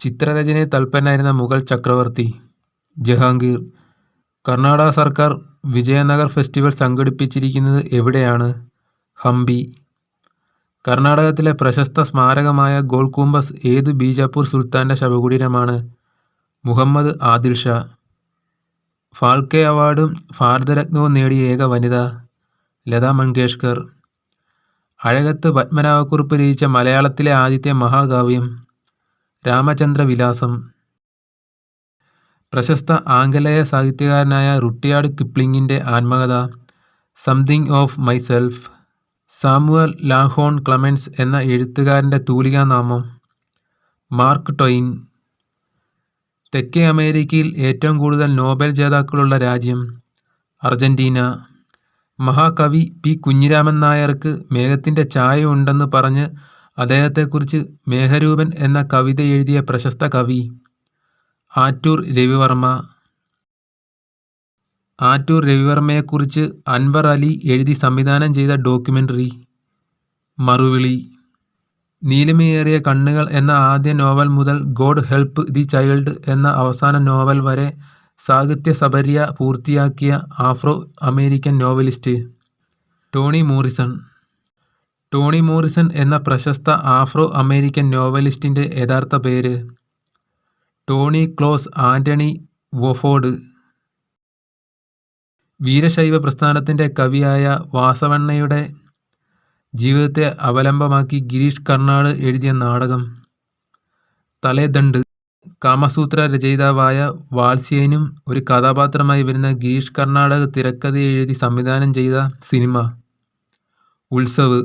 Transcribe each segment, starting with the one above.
ചിത്രരചനയിൽ തൽപരനായിരുന്ന മുഗൾ ചക്രവർത്തി ജഹാംഗീർ. കർണാടക സർക്കാർ വിജയനഗർ ഫെസ്റ്റിവൽ സംഘടിപ്പിച്ചിരിക്കുന്നത് എവിടെയാണ്? ഹംപി. കർണാടകത്തിലെ പ്രശസ്ത സ്മാരകമായ ഗോൾകുംബസ് ഏതു ബീജാപ്പൂർ സുൽത്താന്റെ ശവകുടീരമാണ്? മുഹമ്മദ് ആദിൽ ഷാ. ഫാൽക്കെ അവാർഡും ഭാരതരത്നവും നേടിയ ഏക വനിത? ലതാ മങ്കേഷ്കർ. അഴകത്ത് പത്മനാഭക്കുറിപ്പ് രചിച്ച മലയാളത്തിലെ ആദ്യത്തെ മഹാകാവ്യം? രാമചന്ദ്രവിലാസം. പ്രശസ്ത ആംഗലേയ സാഹിത്യകാരനായ റുട്ടിയാട് കിപ്ലിങ്ങിന്റെ ആത്മകഥ? Something of myself. Samuel Langhorne Clemens എന്ന എഴുത്തുകാരന്റെ തൂലികാനാമം? മാർക്ക് ടൊയിൻ തെക്കേ അമേരിക്കയിൽ ഏറ്റവും കൂടുതൽ നോബൽ ജേതാക്കളുള്ള രാജ്യം? അർജന്റീന. മഹാകവി പി. കുഞ്ഞിരാമൻ നായർക്ക് മേഘത്തിന്റെ ചായ ഉണ്ടെന്ന് പറഞ്ഞ് അദ്ദേഹത്തെക്കുറിച്ച് മേഘരൂപൻ എന്ന കവിത എഴുതിയ പ്രശസ്ത കവി? ആറ്റൂർ രവിവർമ്മ. ആറ്റൂർ രവിവർമ്മയെക്കുറിച്ച് അൻവർ അലി എഴുതി സംവിധാനം ചെയ്ത ഡോക്യുമെന്ററി മറുവിളി. നീലിമയേറിയ കണ്ണുകൾ എന്ന ആദ്യ നോവൽ മുതൽ ഗോഡ് ഹെൽപ്പ് ദി ചൈൽഡ് എന്ന അവസാന നോവൽ വരെ സാഹിത്യ സബരിയ പൂർത്തിയാക്കിയ Afro-American novelist? Toni Morrison. Toni Morrison എന്ന പ്രശസ്ത ആഫ്രോ-അമേരിക്കൻ നോവലിസ്റ്റിന്റെ യഥാർത്ഥ പേര്? ടോണി ക്ലോസ് ആന്റണി വോഫോർഡ്. വീരശൈവ പ്രസ്ഥാനത്തിന്റെ കവിയായ വാസവണ്ണയുടെ ജീവിതത്തെ അവലംബമാക്കി ഗിരീഷ് കർണാട് എഴുതിയ നാടകം? തലേദണ്ട് കാമസൂത്ര രചയിതാവായ വാത്സ്യനും ഒരു കഥാപാത്രമായി വരുന്ന ഗിരീഷ് കർണാടക തിരക്കഥ എഴുതി സംവിധാനം ചെയ്ത സിനിമ? ഉത്സവ്.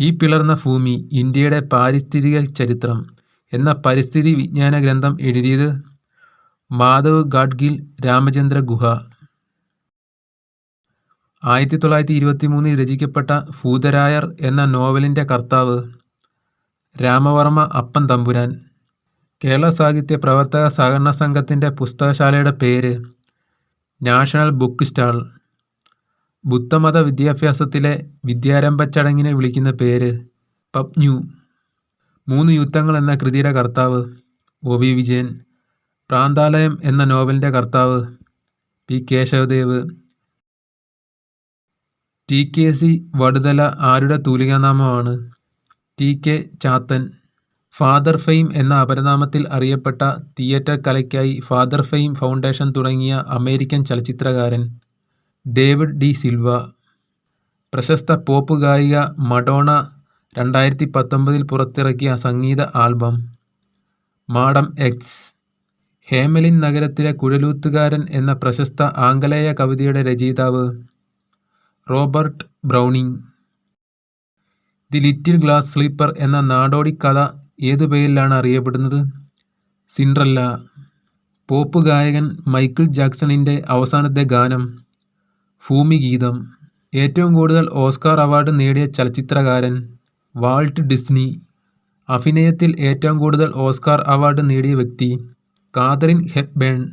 ഈ പിളർന്ന ഭൂമി, ഇന്ത്യയുടെ പാരിസ്ഥിതിക ചരിത്രം എന്ന പരിസ്ഥിതി വിജ്ഞാന ഗ്രന്ഥം എഴുതിയത്? മാധവ് ഗാഡ്ഗിൽ രാമചന്ദ്ര ഗുഹ. ആയിരത്തി തൊള്ളായിരത്തി ഇരുപത്തി മൂന്നിൽ രചിക്കപ്പെട്ട ഭൂതരായർ എന്ന നോവലിന്റെ കർത്താവ്? രാമവർമ്മ അപ്പൻ തമ്പുരാൻ. കേരള സാഹിത്യ പ്രവർത്തക സഹകരണ സംഘത്തിന്റെ പുസ്തകശാലയുടെ പേര്? National Book Stall. ബുദ്ധമത വിദ്യാഭ്യാസത്തിലെ വിദ്യാരംഭ ചടങ്ങിനെ വിളിക്കുന്ന പേര്? പപ്ഞു മൂന്ന് യുദ്ധങ്ങൾ എന്ന കൃതിയുടെ കർത്താവ്? ഒ. വി. വിജയൻ. പ്രാന്താലയം എന്ന നോവലിന്റെ കർത്താവ്? P. Kesavadev. T. K. C. Vaduthala ആരുടെ തൂലികാനാമമാണ്? T. K. Chathan. Father fame എന്ന അപരനാമത്തിൽ അറിയപ്പെട്ട തിയേറ്റർ കലയ്ക്കായി ഫാദർ ഫെയിം ഫൗണ്ടേഷൻ തുടങ്ങിയ അമേരിക്കൻ ചലച്ചിത്രകാരൻ? David De Silva. പ്രശസ്ത പോപ്പ് ഗായിക മഡോണ രണ്ടായിരത്തി പത്തൊമ്പതിൽ പുറത്തിറക്കിയ സംഗീത ആൽബം? Madame X. ഹേമലിൻ നഗരത്തിലെ കുഴലൂത്തുകാരൻ എന്ന പ്രശസ്ത ആംഗലേയ കവിതയുടെ രചയിതാവ്? Robert Browning The Little Glass Slipper എന്ന നാടോടി കഥ ഏതു പേരിലാണ് അറിയപ്പെടുന്നത്? സിൻഡ്രല്ല. പോപ്പ് ഗായകൻ മൈക്കിൾ ജാക്സണിന്റെ അവസാനത്തെ ഗാനം? ഭൂമിഗീതം. ഏറ്റവും കൂടുതൽ ഓസ്കാർ അവാർഡ് നേടിയ ചലച്ചിത്രകാരൻ? Walt Disney. അഭിനയത്തിൽ ഏറ്റവും കൂടുതൽ ഓസ്കാർ അവാർഡ് നേടിയ വ്യക്തി? Katharine Hepburn.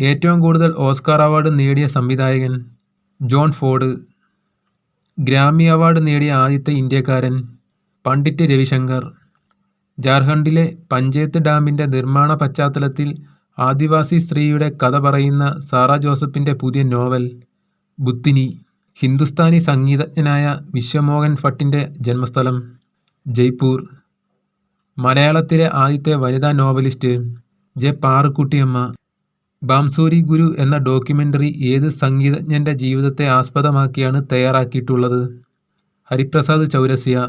ഏറ്റവും കൂടുതൽ ഓസ്കാർ അവാർഡ് നേടിയ സംവിധായകൻ? John Ford. ഗ്രാമി അവാർഡ് നേടിയ ആദ്യത്തെ ഇന്ത്യക്കാരൻ? പണ്ഡിറ്റ് രവിശങ്കർ. ജാർഖണ്ഡിലെ പഞ്ചേത്ത് ഡാമിന്റെ നിർമ്മാണ പശ്ചാത്തലത്തിൽ ആദിവാസി സ്ത്രീയുടെ കഥ പറയുന്ന സാറ ജോസഫിന്റെ പുതിയ നോവൽ? ബുദ്ധിനി ഹിന്ദുസ്ഥാനി സംഗീതജ്ഞനായ വിശ്വമോഹൻ ഭട്ടിന്റെ ജന്മസ്ഥലം? ജയ്പൂർ. മലയാളത്തിലെ ആദ്യത്തെ വനിതാ നോവലിസ്റ്റ്? ജെ. പാറുക്കുട്ടിയമ്മ. ബാംസൂരി ഗുരു എന്ന ഡോക്യുമെന്ററി ഏത് സംഗീതജ്ഞന്റെ ജീവിതത്തെ ആസ്പദമാക്കിയാണ് തയ്യാറാക്കിയിട്ടുള്ളത്? ഹരിപ്രസാദ് ചൗരസിയ.